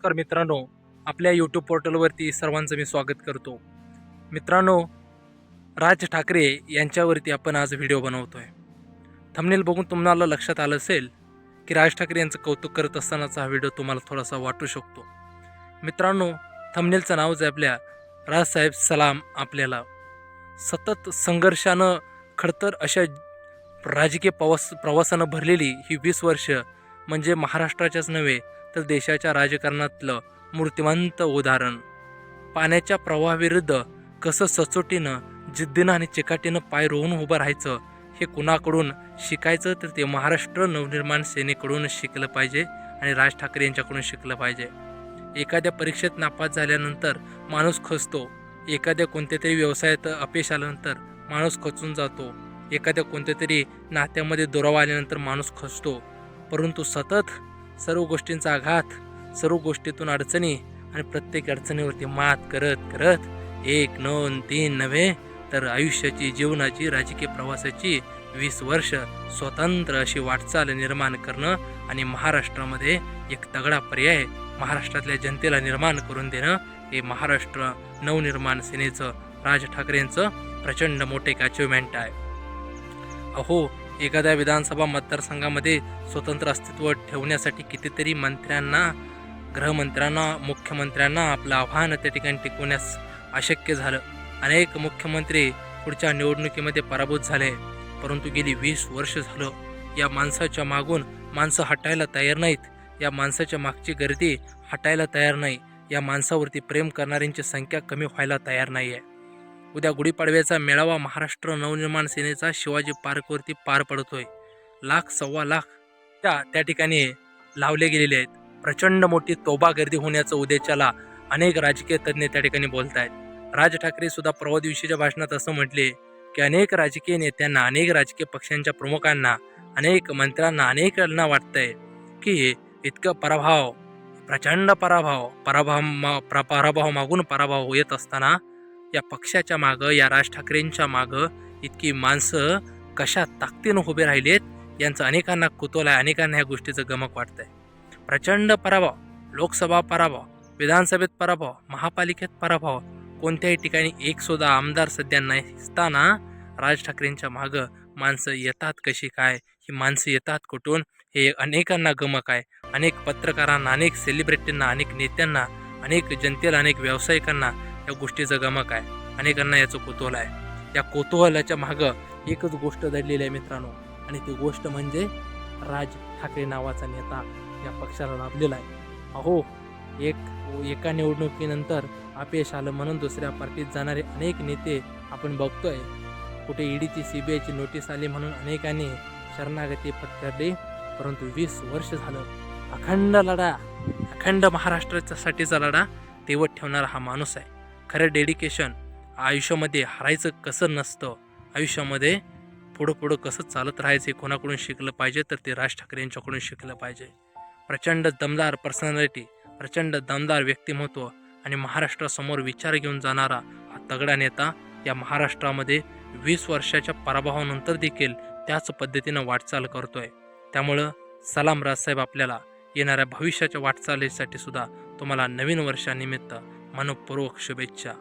नमस्कार मित्रांनो आपल्या यूट्यूब पोर्टलवरती सर्वांचं मी स्वागत करतो. मित्रांनो राज ठाकरे यांच्यावरती आपण आज व्हिडिओ बनवतो आहे थंबनेल बघून तुम्हाला लक्षात आलं असेल की राज ठाकरे यांचं कौतुक करत असतानाचा हा व्हिडिओ तुम्हाला थोडासा वाटू शकतो. मित्रांनो थंबनेलचं नाव जे आपल्या राजसाहेब सलाम आपल्याला. सतत संघर्षानं खडतर अशा राजकीय प्रवास प्रवासानं भरलेली ही वीस वर्ष म्हणजे महाराष्ट्राच्याच नव्हे तर देशाच्या राजकारणातलं मूर्तिमंत उदाहरण. पाण्याच्या प्रवाहाविरुद्ध कसं सचोटीनं जिद्दीनं आणि चिकाटीनं पाय रोवून उभं राहायचं हे कुणाकडून शिकायचं तर ते महाराष्ट्र नवनिर्माण सेनेकडून शिकलं पाहिजे आणि राज ठाकरे यांच्याकडून शिकलं पाहिजे. एखाद्या परीक्षेत नापास झाल्यानंतर माणूस खचतो. एखाद्या कोणत्या तरी व्यवसायात अपयश आल्यानंतर माणूस खचून जातो. एखाद्या कोणत्या तरी नात्यामध्ये दुरावा आल्यानंतर माणूस खचतो. परंतु सतत सर्व गोष्टींचा आघात सर्व गोष्टीतून अडचणी आणि प्रत्येक अडचणीवरती मात करत करत एक नऊ तीन नव्हे तर आयुष्याची जीवनाची राजकीय प्रवासाची वीस वर्ष स्वतंत्र अशी वाटचाल निर्माण करणं आणि महाराष्ट्रामध्ये एक तगडा पर्याय महाराष्ट्रातल्या जनतेला निर्माण करून देणं हे महाराष्ट्र नवनिर्माण सेनेचं राज ठाकरेंचं प्रचंड मोठे एक अचिव्हमेंट आहे. अहो एखाद्या विधानसभा मतदारसंघामध्ये स्वतंत्र अस्तित्व ठेवण्यासाठी कितीतरी मंत्र्यांना गृहमंत्र्यांना मुख्यमंत्र्यांना आपलं आव्हान त्या ठिकाणी टिकवण्यास अशक्य झालं. अनेक मुख्यमंत्री पुढच्या निवडणुकीमध्ये पराभूत झाले परंतु गेली वीस वर्ष झालं. या माणसाच्या मागून माणसं हटायला तयार नाहीत. या माणसाच्या मागची गर्दी हटायला तयार नाही. या माणसावरती प्रेम करणाऱ्यांची संख्या कमी व्हायला तयार नाही आहे उद्या गुढीपाडव्याचा मेळावा महाराष्ट्र नवनिर्माण सेनेचा शिवाजी पार्कवरती पार पडतोय. लाख सव्वा लाख त्या त्या ठिकाणी लावले गेलेले आहेत. प्रचंड मोठी तोबा गर्दी होण्याचं उद्याच्याला अनेक राजकीय तज्ज्ञ त्या ठिकाणी बोलत आहेत राज ठाकरे सुद्धा परवा दिवशीच्या भाषणात असं म्हटले की अनेक राजकीय नेत्यांना अनेक राजकीय पक्षांच्या प्रमुखांना अनेक मंत्र्यांना अनेकांना वाटतंय की इतकं पराभव प्रचंड पराभव पराभव मा- पराभव मागून पराभव येत असताना या पक्षाच्या मागं या राज ठाकरेंच्या मागं इतकी माणसं कशा ताकदीनं उभे राहिलेत यांचं अनेकांना कुतूल आहे अनेकांना ह्या गोष्टीचं गमक वाटतंय. प्रचंड पराभव लोकसभा पराभव विधानसभेत पराभव महापालिकेत पराभव कोणत्याही ठिकाणी एक सुद्धा आमदार सध्या नसताना राज ठाकरेंच्या मागं माणसं येतात कशी काय ही माणसं येतात कुठून हे अनेकांना गमक आहे. अनेक पत्रकारांना अनेक सेलिब्रिटींना अनेक नेत्यांना अनेक जनतेला अनेक व्यावसायिकांना या गोष्टीचं गमक आहे. अनेकांना याचं कुतूहल आहे. या कुतूहलाच्या मागं एकच गोष्ट दडलेली आहे मित्रांनो आणि ती गोष्ट म्हणजे राज ठाकरे नावाचा नेता या पक्षाला लाभलेला आहे. अहो एक एका निवडणुकीनंतर अपयश आलं म्हणून दुसऱ्या पार्टीत जाणारे अनेक नेते आपण बघतोय. कुठे ईडीची सी बी आयची नोटीस आली म्हणून अनेकांनी शरणागती पत्करली परंतु वीस वर्ष झालं. अखंड लढा अखंड महाराष्ट्राच्यासाठीचा लढा तेवत ठेवणारा हा माणूस आहे. खरं डेडिकेशन आयुष्यामध्ये हरायचं कसं नसतं? आयुष्यामध्ये पुढं पुढं कसं चालत राहायचं कोणाकडून शिकलं पाहिजे? तर ते राज ठाकरे यांच्याकडून शिकलं पाहिजे. प्रचंड दमदार पर्सनॅलिटी प्रचंड दमदार व्यक्तिमत्व आणि महाराष्ट्रासमोर विचार घेऊन जाणारा हा तगडा नेता या महाराष्ट्रामध्ये वीस वर्षाच्या पराभवानंतर देखील त्याच पद्धतीनं वाटचाल करतोय. त्यामुळं सलाम राजसाहेब आपल्याला येणाऱ्या भविष्याच्या वाटचालीसाठी सुद्धा तुम्हाला नवीन वर्षानिमित्त मनपूर्वक शुभेच्छा